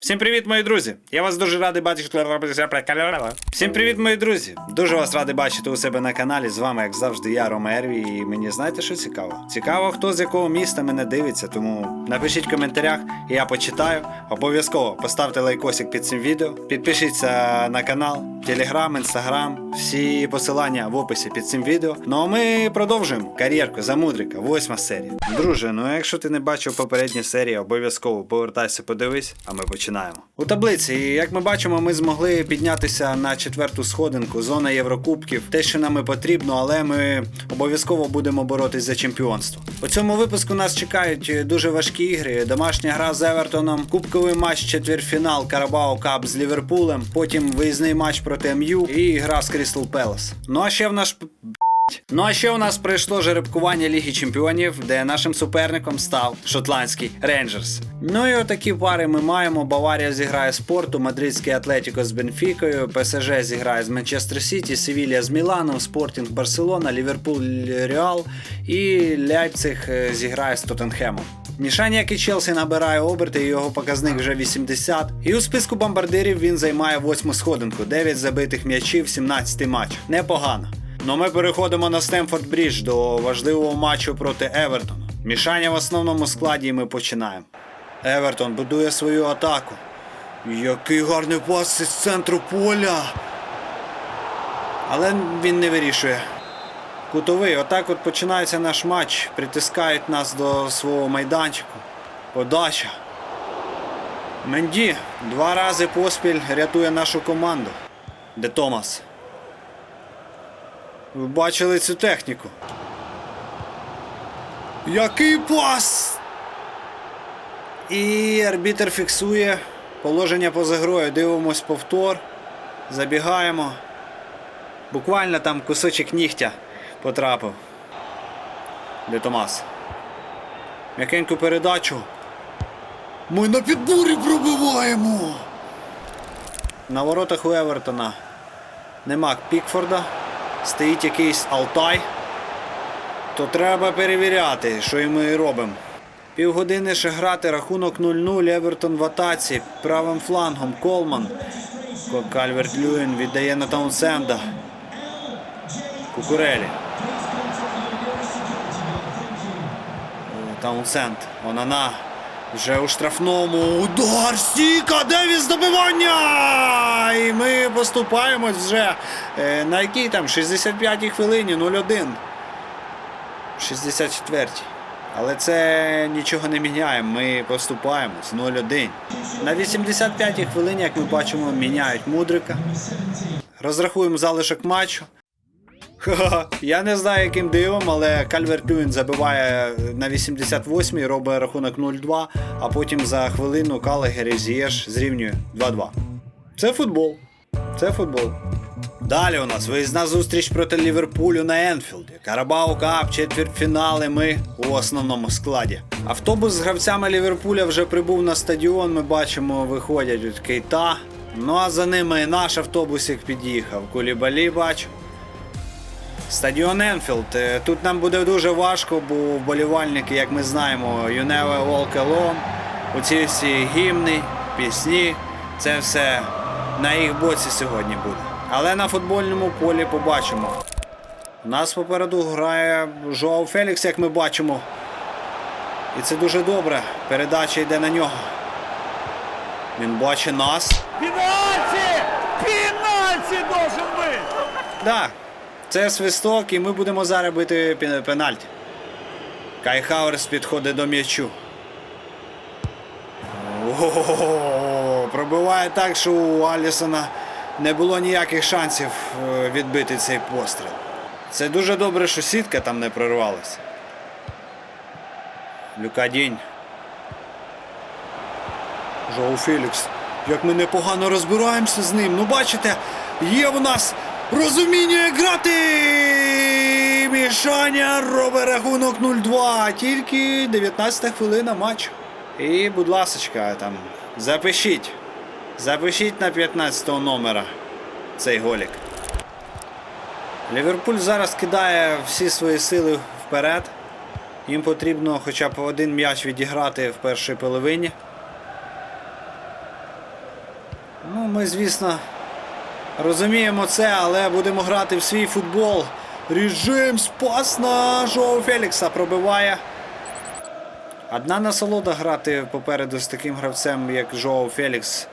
Всім привіт, мої друзі! Я вас дуже радий бачити. Всім привіт, мої друзі! Дуже вас радий бачити у себе на каналі. З вами, як завжди, я Рома Ерві, і мені знаєте, що цікаво? Цікаво, хто з якого міста мене дивиться, тому напишіть в коментарях, і я почитаю. Обов'язково поставте лайкосик під цим відео, підпишіться на канал, телеграм, інстаграм, всі посилання в описі під цим відео. Ну а ми продовжуємо кар'єрку за мудрика, восьма серія. Друже, ну якщо ти не бачив попередні серії, обов'язково повертайся, подивись, а ми починаємо. У таблиці, як ми бачимо, ми змогли піднятися на четверту сходинку, зона Єврокубків, те, що нам і потрібно, але ми обов'язково будемо боротись за чемпіонство. У цьому випуску нас чекають дуже важкі ігри. Домашня гра з Евертоном, кубковий матч, четвертьфінал Карабао Кап з Ліверпулем, потім виїзний матч проти МЮ і гра з Крістал Пелес. Ну а ще в наш Ну а ще у нас пройшло жеребкування Ліги Чемпіонів, де нашим суперником став шотландський Рейнджерс. Ну і отакі пари ми маємо. Баварія зіграє з Порту, Мадридський Атлетіко з Бенфікою, ПСЖ зіграє з Манчестер Сіті, Севілія з Міланом, Спортінг Барселона, Ліверпуль Реал і Ляйпциг е, зіграє з Тоттенхемом. Мішань, як і Челсі, набирає оберти, і його показник вже 80. І у списку бомбардирів він займає восьму сходинку, 9 забитих м'ячів, 17 матч. Непогано. Ну ми переходимо на Стемфорд Брідж до важливого матчу проти Евертона. Мішання в основному складі і ми починаємо. Евертон будує свою атаку. Який гарний пас із центру поля. Але він не вирішує. Кутовий, отак от починається наш матч. Притискають нас до свого майданчику. Подача. Менді два рази поспіль рятує нашу команду. Де Томас? Ви бачили цю техніку? Який пас! І арбітер фіксує положення поза грою. Дивимось повтор. Забігаємо. Буквально там кусочок нігтя потрапив. Де Томас? М'якеньку передачу. Ми на підборі пробиваємо. На воротах у Евертона нема Пікфорда. Стоїть якийсь Алтай. То треба перевіряти, що і ми і робимо. Півгодини ще грати, рахунок 0-0, Евертон в атаці, правим флангом Колман. Кальверт Люїн віддає на Таунсенда. Кукурелі. Таунсенд. Онана. Вже у штрафному. Удар Сіка! Девіс добивання! Поступаємось вже. Е, на якій там 65-й хвилині 0-1. 64-й. Але це нічого не міняє. Ми поступаємось 0-1. На 85-й хвилині, як ми бачимо, міняють мудрика. Розрахуємо залишок матчу. Я не знаю, яким дивом, але Кальверт Люін забиває на 88-й, робить рахунок 0-2, а потім за хвилину Калагер і зрівнює 2-2. Це футбол. Це футбол. Далі у нас виїзна зустріч проти Ліверпулю на Енфілді. Карабау Кап, четвертьфінали. Ми у основному складі. Автобус з гравцями Ліверпуля вже прибув на стадіон. Ми бачимо, виходять від Кейта. Ну а за ними і наш автобусик під'їхав. Кулібалі бачу. Стадіон Енфілд. Е, Тут нам буде дуже важко, бо вболівальники, як ми знаємо, Never Walk Alone, оці всі гімни, пісні, це все на їх боці сьогодні буде. Але на футбольному полі побачимо. У нас попереду грає Жоау Фелікс, як ми бачимо. І це дуже добре. Передача йде на нього. Він бачить нас. Пенальти! Пенальти должен быть! Да, це свисток, і ми будемо зараз бити пен- пенальті. Кай Хаверс підходить до м'ячу. Ого, пробиває так, що у Алісона не було ніяких шансів е, відбити цей постріл. Це дуже добре, що сітка там не прорвалася. Люка Дінь. Жоу Фелікс. Як ми непогано розбираємося з ним. Ну бачите, є в нас розуміння грати. Мішаня робить рахунок 0-2. Тільки 19 хвилина матчу. І, будь ласочка, там, запишіть. Запишіть на 15 номера цей голік. Ліверпуль зараз кидає всі свої сили вперед. Їм потрібно хоча б один м'яч відіграти в першій половині. Ну, ми, звісно, розуміємо це, але будемо грати в свій футбол. Режим спас на Жоу Фелікса пробиває. Одна насолода грати попереду з таким гравцем, як Жоу Фелікс.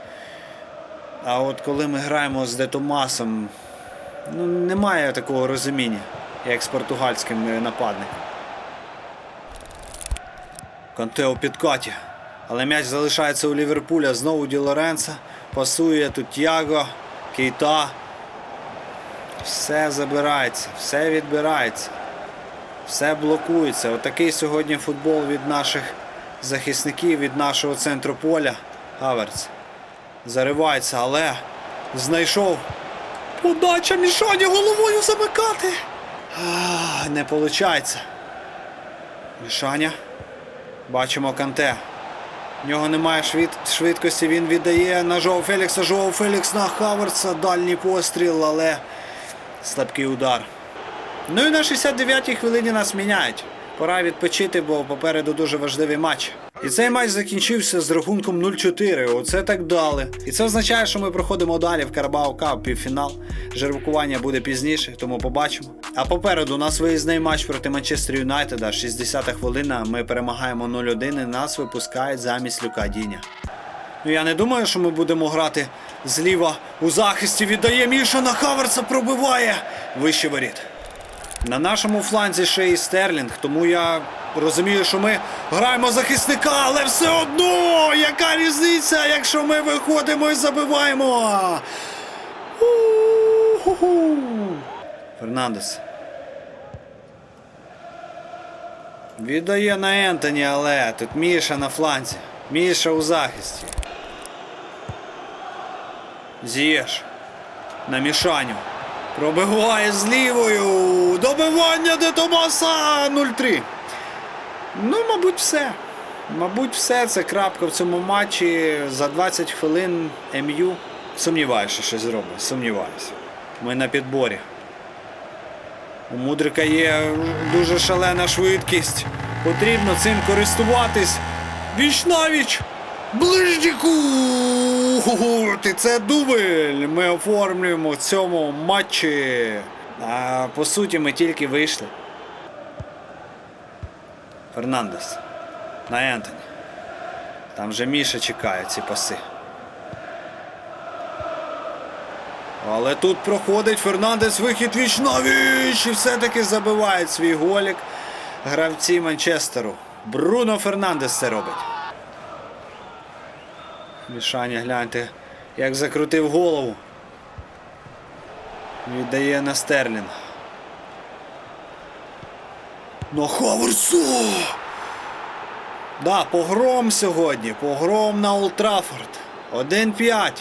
А от коли ми граємо з Де Томасом, ну, немає такого розуміння, як з португальським е, нападником. Конте у підкаті. Але м'яч залишається у Ліверпуля. Знову Ді Лоренцо. Пасує тут Тяго, Кейта. Все забирається, все відбирається. Все блокується. Отакий сьогодні футбол від наших захисників, від нашого центру поля. Хаверц. Заривається, але знайшов. Подача Мішані головою замикати. А, не виходить. Мішаня. Бачимо Канте. В нього немає швид... швидкості, він віддає на Жоу Фелікса. Жоу Фелікс на Хаверса. Дальній постріл, але слабкий удар. Ну і на 69-й хвилині нас міняють. Пора відпочити, бо попереду дуже важливий матч. І цей матч закінчився з рахунком 0-4. Оце так дали. І це означає, що ми проходимо далі в Карабау Кап півфінал. Жеребкування буде пізніше, тому побачимо. А попереду у нас виїзний матч проти Манчестер Юнайтеда. 60-та хвилина. Ми перемагаємо 0-1 і нас випускають замість Люка Діня. Ну я не думаю, що ми будемо грати зліва у захисті. Віддає Міша на Хаверса, пробиває вище воріт. На нашому фланзі ще і Стерлінг, тому я розумію, що ми граємо захисника, але все одно, яка різниця, якщо ми виходимо і забиваємо. Фернандес. Віддає на Ентоні, але тут Міша на фланзі. Міша у захисті. З'єш. На Мішаню. Пробиває з лівою. Добивання де Томаса 0-3. Ну, мабуть, все. Мабуть, все. Це крапка в цьому матчі. За 20 хвилин МЮ. Сумніваюся, що щось зробить. Сумніваюся. Ми на підборі. У Мудрика є дуже шалена швидкість. Потрібно цим користуватись. Віч навіч! Ти це дубль! Ми оформлюємо в цьому матчі. А по суті, ми тільки вийшли. Фернандес. На Ентоні. Там же Міша чекає ці паси. Але тут проходить Фернандес вихід віч навіч і все-таки забиває свій голік гравці Манчестеру. Бруно Фернандес це робить. Мішаня, гляньте, як закрутив голову. Віддає на Стерлінг. На Хаверсу! Да, погром сьогодні. Погром на Олтрафорд. 1-5.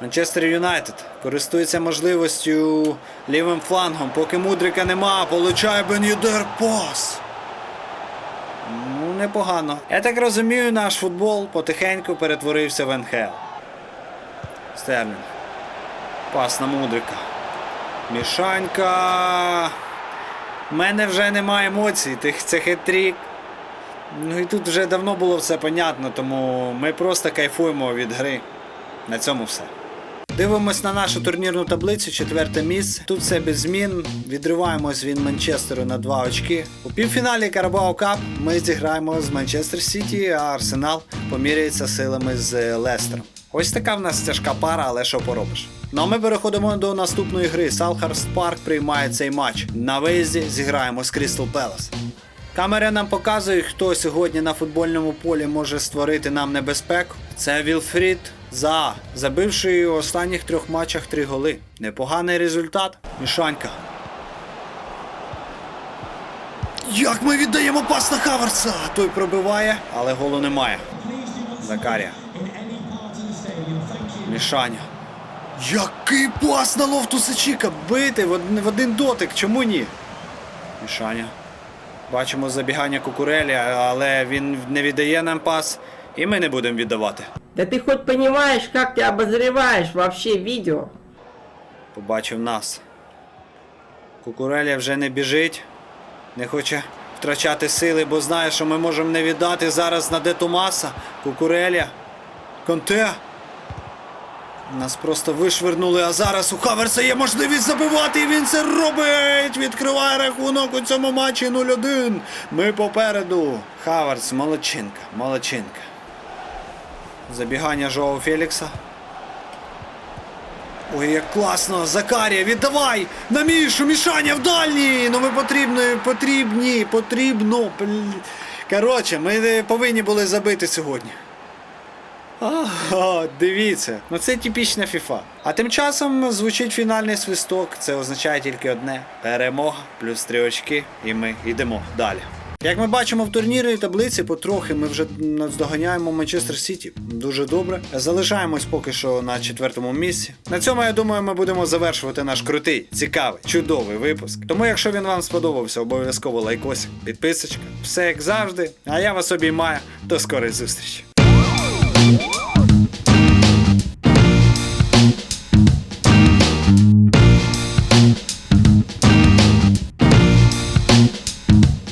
Манчестер Юнайтед користується можливістю лівим флангом. Поки Мудрика нема, получає Бен Єдер пас. Ну, непогано. Я так розумію, наш футбол потихеньку перетворився в НХЛ. Стерлінг. Пас на Мудрика. Мішанька. У мене вже немає емоцій. Тих- Це хитрік. Ну і тут вже давно було все понятно, тому ми просто кайфуємо від гри. На цьому все. Дивимось на нашу турнірну таблицю, четверте місце. Тут все без змін. Відриваємось від Манчестеру на два очки. У півфіналі Карабао Кап ми зіграємо з Манчестер Сіті, а Арсенал поміряється силами з Лестером. Ось така в нас тяжка пара, але що поробиш. Ну а ми переходимо до наступної гри. Салхарст Парк приймає цей матч. На виїзді зіграємо з Крістал Пелас. Камери нам показують, хто сьогодні на футбольному полі може створити нам небезпеку. Це Вілфрід За, забивши у останніх трьох матчах три голи. Непоганий результат. Мішанька. Як ми віддаємо пас на Хаверса? Той пробиває, але голу немає. Закарія. Мішаня. Який пас на Лофтуса Чіка? Бити в один, дотик. Чому ні? Мішаня. Бачимо забігання Кукурелі, але він не віддає нам пас, і ми не будемо віддавати. Да ты хоть понимаешь, как ты обозреваешь вообще видео? Побачив нас. Кукурелія вже не біжить, не хоче втрачати сили, бо знає, що ми можемо не віддати зараз на Де Томаса. Кукурелія. Конте. Нас просто вишвернули, а зараз у Хаверса є можливість забивати, і він це робить. Відкриває рахунок у цьому матчі 0-1. Ми попереду. Хаверс, молодчинка, молодчинка. Забігання Жоу Фелікса. Ой, як класно! Закарія, віддавай! На Мішу, Мішаня в дальній! Ну ми потрібні, потрібні, потрібно. Коротше, ми повинні були забити сьогодні. Ага, дивіться, ну це типічна FIFA. А тим часом звучить фінальний свисток. Це означає тільки одне: перемога, плюс три очки, і ми йдемо далі. Як ми бачимо в турнірній таблиці, потрохи ми вже наздоганяємо Манчестер Сіті. Дуже добре. Залишаємось поки що на четвертому місці. На цьому я думаю, ми будемо завершувати наш крутий, цікавий, чудовий випуск. Тому, якщо він вам сподобався, обов'язково лайкосик, підписочка. Все як завжди. А я вас обіймаю. До скорої зустрічі.